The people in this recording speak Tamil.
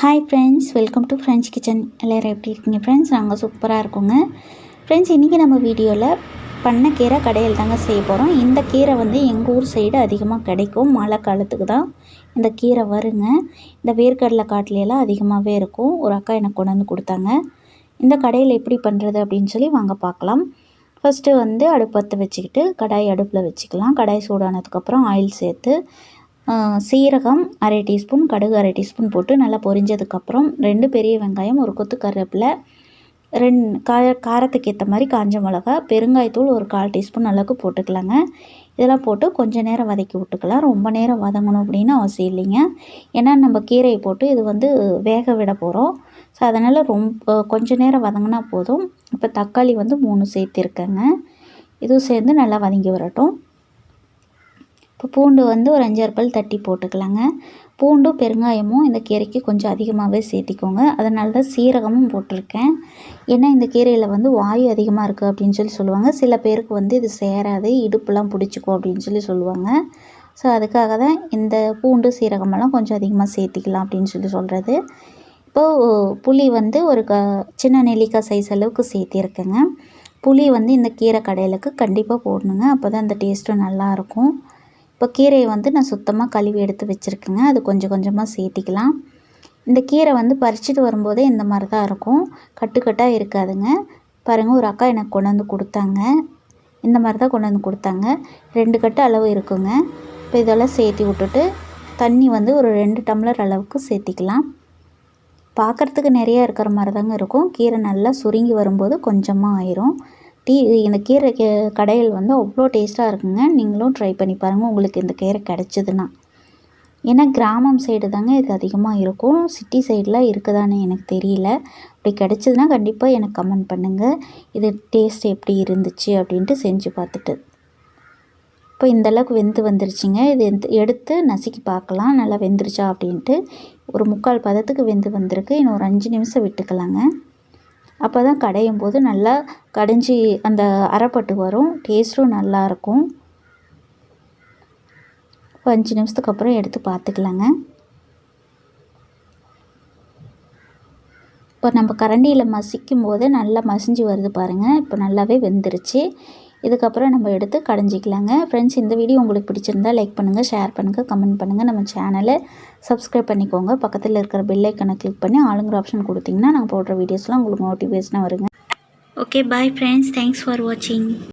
Hi friends welcome to French kitchen எல்லோரும் எப்படி இருக்கீங்க ஃப்ரெண்ட்ஸ் நாங்கள் சூப்பராக இருக்கோங்க. ஃப்ரெண்ட்ஸ் இன்றைக்கி நம்ம வீடியோவில் பண்ண கீரை கடையில் தாங்க செய்ய போகிறோம் இந்த கீரை வந்து எங்கள் ஊர் சைடு அதிகமாக கிடைக்கும். மழை காலத்துக்கு தான் இந்த கீரை வருங்க. இந்த வேர்க்கடலை காட்டிலெல்லாம் அதிகமாகவே இருக்கும். ஒரு அக்கா எனக்கு கொண்டு வந்து கொடுத்தாங்க. இந்த கடையில் எப்படி பண்ணுறது அப்படின்னு சொல்லி வாங்க பார்க்கலாம். ஃபஸ்ட்டு வந்து அடுப்பத்தை வச்சுக்கிட்டு கடாய் அடுப்பில் வச்சுக்கலாம். கடாய் சூடானதுக்கப்புறம் ஆயில் சேர்த்து சீரகம் அரை டீஸ்பூன் கடுகு அரை டீஸ்பூன் போட்டு நல்லா பொரிஞ்சதுக்கப்புறம் ரெண்டு பெரிய வெங்காயம் ஒரு கொத்து கருவேப்பிலை ரெண் கா காரத்துக்கு ஏற்ற மாதிரி காஞ்ச மிளகா பெருங்காயத்தூள் ஒரு கால் டீஸ்பூன் அளவுக்கு போட்டுக்கலாங்க. இதெல்லாம் போட்டு கொஞ்சம் நேரம் வதக்கி விட்டுக்கலாம். ரொம்ப நேரம் வதங்கணும் அப்படின்னு அவசியம் இல்லைங்க. ஏன்னா நம்ம கீரையை போட்டு இது வந்து வேக விட போகிறோம் ஸோ அதனால் ரொம்ப கொஞ்சம் நேரம் வதங்கினா போதும். இப்போ தக்காளி வந்து மூணு சேர்த்துருக்கேங்க. இதுவும் சேர்ந்து நல்லா வதங்கி வரட்டும். இப்போ பூண்டு வந்து ஒரு அஞ்சாறு பல் தட்டி போட்டுக்கலாங்க. பூண்டும் பெருங்காயமும் இந்த கீரைக்கு கொஞ்சம் அதிகமாகவே சேர்த்திக்கோங்க. அதனால தான் சீரகமும் போட்டிருக்கேன். ஏன்னா இந்த கீரையில் வந்து வாயு அதிகமாக இருக்குது அப்படின்னு சொல்லி சொல்லுவாங்க. சில பேருக்கு வந்து இது சேராது இடுப்புலாம் பிடிச்சிக்கும் அப்படின்னு சொல்லி சொல்லுவாங்க. ஸோ அதுக்காக தான் இந்த பூண்டு சீரகமெல்லாம் கொஞ்சம் அதிகமாக சேர்த்திக்கலாம் அப்படின்னு சொல்லி சொல்கிறது இப்போது புளி வந்து ஒரு க சின்ன நெல்லிக்காய் சைஸ் அளவுக்கு சேர்த்திருக்கேங்க. புளி வந்து இந்த கீரை கடையிலுக்கு கண்டிப்பாக போடணுங்க. அப்போ தான் அந்த டேஸ்ட்டும் நல்லாயிருக்கும் இப்போ கீரையை வந்து நான் சுத்தமாக கழுவி எடுத்து வச்சுருக்கேங்க. அது கொஞ்சம் கொஞ்சமாக சேர்த்திக்கலாம். இந்த கீரை வந்து பறிச்சுட்டு வரும்போதே இந்த மாதிரி தான் இருக்கும். கட்டுக்கட்டாக இருக்காதுங்க. பாருங்கள் ஒரு அக்கா எனக்கு கொண்டு வந்து கொடுத்தாங்க. இந்த மாதிரி தான் கொண்டு வந்து கொடுத்தாங்க. ரெண்டு கட்டு அளவு இருக்குங்க. இப்போ இதெல்லாம் சேர்த்தி விட்டுட்டு தண்ணி வந்து ஒரு ரெண்டு டம்ளர் அளவுக்கு சேர்த்திக்கலாம். பார்க்குறதுக்கு நிறையா இருக்கிற மாதிரி தாங்க இருக்கும். கீரை நல்லா சுருங்கி வரும்போது கொஞ்சமாக ஆயிரும். டீ இந்த கீரை கடையில் வந்து அவ்வளோ டேஸ்ட்டாக இருக்குங்க. நீங்களும் ட்ரை பண்ணி பாருங்கள் உங்களுக்கு இந்த கீரை கிடச்சிதுன்னா. ஏன்னா கிராமம் சைடு தாங்க இது அதிகமாக இருக்கும். சிட்டி சைடெலாம் இருக்குதான்னு எனக்கு தெரியல. அப்படி கிடச்சிதுன்னா கண்டிப்பாக எனக்கு கமெண்ட் பண்ணுங்கள் இது டேஸ்ட் எப்படி இருந்துச்சு அப்படின்ட்டு செஞ்சு பார்த்துட்டு. இப்போ இந்தளவுக்கு வெந்து வந்துருச்சுங்க. இது எடுத்து நசுக்கி பார்க்கலாம். நல்லா வெந்துருச்சா அப்படின்ட்டு. ஒரு முக்கால் பதத்துக்கு வெந்து வந்திருக்கு. இன்னும் ஒரு அஞ்சு நிமிஷம் விட்டுக்கலாங்க. அப்போ தான் கடையும் போது நல்லா கடைஞ்சி அந்த அரைப்பட்டு வரும். டேஸ்ட்டும் நல்லாயிருக்கும் இப்போ அஞ்சு நிமிஷத்துக்கு அப்புறம் எடுத்து பார்த்துக்கலாங்க இப்போ நம்ம கரண்டியில் மசிக்கும் போது நல்லா மசிஞ்சு வருது பாருங்கள் இப்போ நல்லாவே வெந்துருச்சு. இதுக்கப்புறம் நம்ம எடுத்து கடைஞ்சிக்கலாங்க. ஃப்ரெண்ட்ஸ் இந்த வீடியோ உங்களுக்கு பிடிச்சிருந்தா லைக் பண்ணுங்கள் ஷேர் பண்ணுங்கள் கமெண்ட் பண்ணுங்கள் நம்ம சேனலை சப்ஸ்கிரைப் பண்ணிக்கோங்க. பக்கத்தில் இருக்கிற பெல்லைக்கனை கிளிக் பண்ணி ஆளுங்கிற ஆப்ஷன் கொடுத்திங்கன்னா நாங்கள் போடுற வீடியோஸ்லாம் உங்களுக்கு நோட்டிஃபிகேஷனாக வருங்க. Okay bye friends thanks for வாட்சிங்